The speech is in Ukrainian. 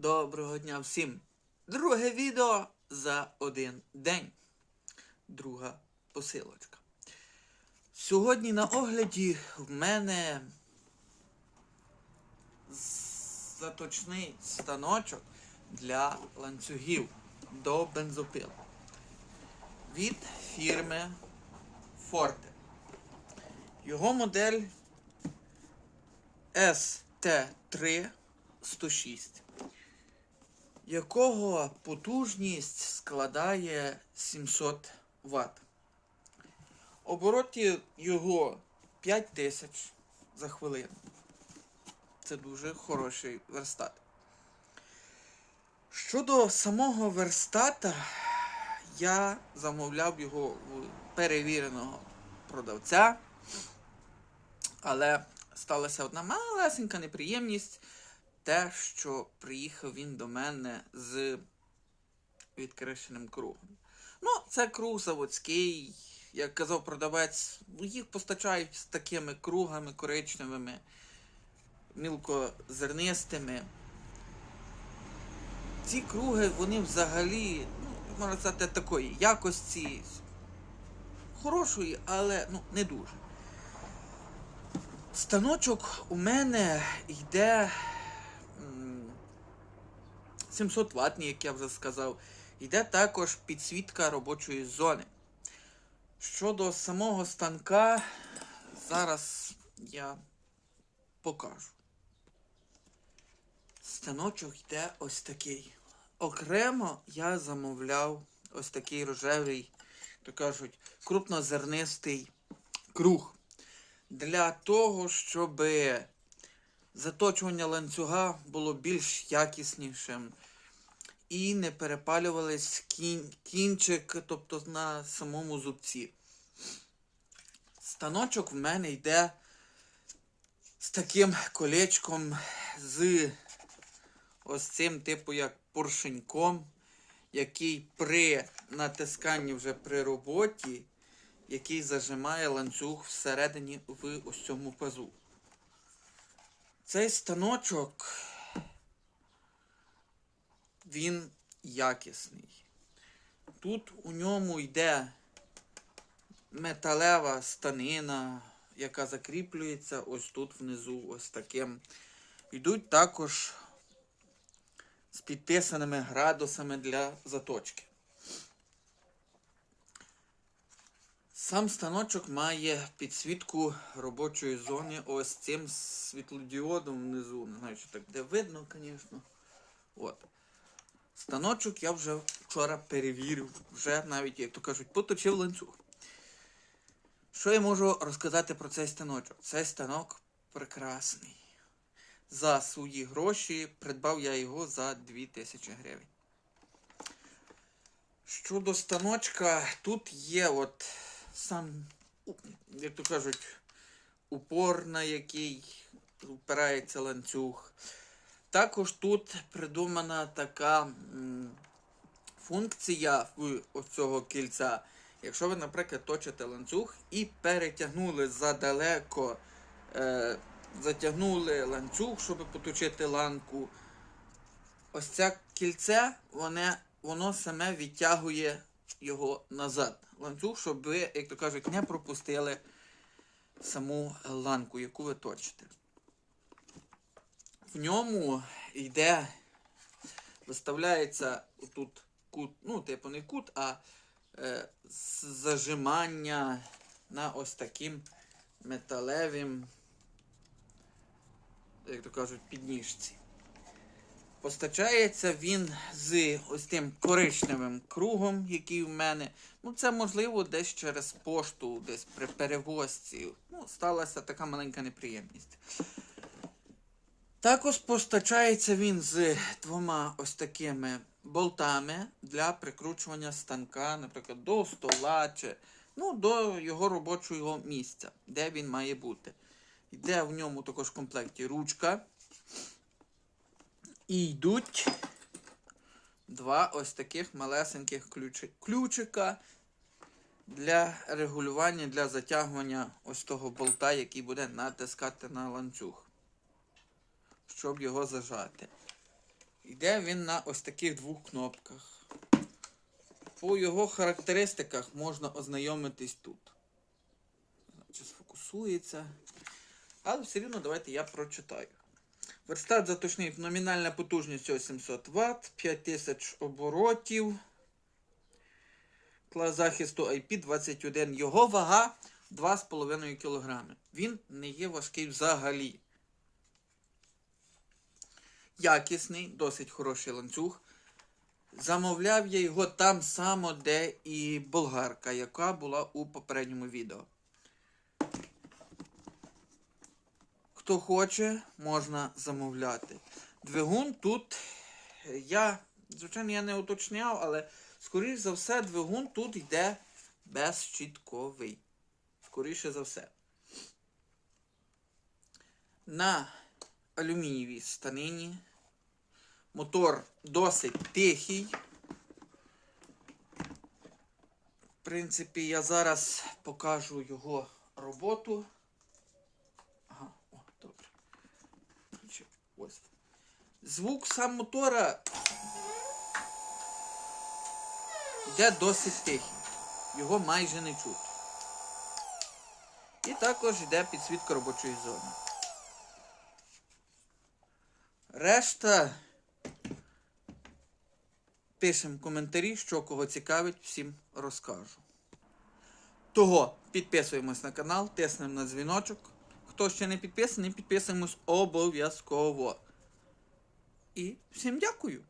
Доброго дня всім! Друге відео за один день. Друга посилочка. Сьогодні на огляді в мене заточний станочок для ланцюгів до бензопил від фірми Forte. Його модель ST3 106 якого потужність складає 700 Вт. Обороти його 5000 за хвилину. Це дуже хороший верстат. Щодо самого верстата, я замовляв його в перевіреного продавця, але сталася одна малесенька неприємність те, що приїхав він до мене з відкрещеним кругом. Ну, це круг заводський, як казав продавець, ну, їх постачають з такими кругами коричневими, мілкозернистими. Ці круги, вони взагалі, ну, можна сказати, такої якості хорошої, але ну, не дуже. Станочок у мене йде 700 ватний, як я вже сказав. Йде також підсвітка робочої зони. Щодо самого станка, зараз я покажу. Станочок йде ось такий. Окремо я замовляв ось такий рожевий, то кажуть, крупнозернистий круг. Для того, щоб заточування ланцюга було більш якіснішим і не перепалювались кін, кінчик, тобто на самому зубці. Станочок в мене йде з таким колечком, з ось цим, типу, як поршеньком, який при натисканні вже при роботі, який зажимає ланцюг всередині в ось цьому пазу. Цей станочок, він якісний. Тут у ньому йде металева станина, яка закріплюється ось тут внизу, ось таким. Йдуть також з підписаними градусами для заточки. Сам станочок має підсвітку робочої зони ось цим світлодіодом внизу. Не знаю, що так де видно, звісно. От. Станочок я вже вчора перевірив, вже навіть, як то кажуть, поточив ланцюг. Що я можу розказати про цей станочок? Цей станок прекрасний. За свої гроші придбав я його за 2000 гривень. Щодо станочка, тут є от сам, як то кажуть, упор, на який впирається ланцюг. Також тут придумана така функція в ось цього кільця. Якщо ви, наприклад, точите ланцюг і перетягнули задалеко, е, затягнули ланцюг, щоб поточити ланку, ось це кільце, воно, воно саме відтягує його назад. Ланцюг, щоб ви, як то кажуть, не пропустили саму ланку, яку ви точите. В ньому йде, виставляється тут кут, ну, типу не кут, а е, зажимання на ось таким металевим, як то кажуть, підніжці. Постачається він з ось тим коричневим кругом, який в мене. Ну, це можливо десь через пошту, десь при перевозці. Ну, сталася така маленька неприємність. Також постачається він з двома ось такими болтами для прикручування станка, наприклад, до стола чи ну, до його робочого місця, де він має бути. Йде в ньому також в комплекті ручка. І йдуть два ось таких малесеньких ключи, ключика для регулювання, для затягування ось того болта, який буде натискати на ланцюг, щоб його зажати. Йде він на ось таких двох кнопках. По його характеристиках можна ознайомитись тут. Чи сфокусується. Але все рівно давайте я прочитаю. Верстат заточний номінальна потужність ось 700 Вт, 5000 оборотів. Клас захисту IP21. Його вага 2,5 кг. Він не є важкий взагалі. Якісний, досить хороший ланцюг. Замовляв я його там само, де і болгарка, яка була у попередньому відео. Хто хоче, можна замовляти. Двигун тут я, звичайно, я не уточняв, але скоріш за все, двигун тут йде безщітковий. Скоріше за все. На алюмінієвій станині. Мотор досить тихий. В принципі, я зараз покажу його роботу. Ага, о, добре. Ось. Звук сам мотора йде досить тихий. Його майже не чути. І також йде підсвітка робочої зони. Решта пишемо коментарі, що кого цікавить, всім розкажу. Того підписуємось на канал, тиснемо на дзвіночок. Хто ще не підписаний, підписуємось обов'язково. І всім дякую!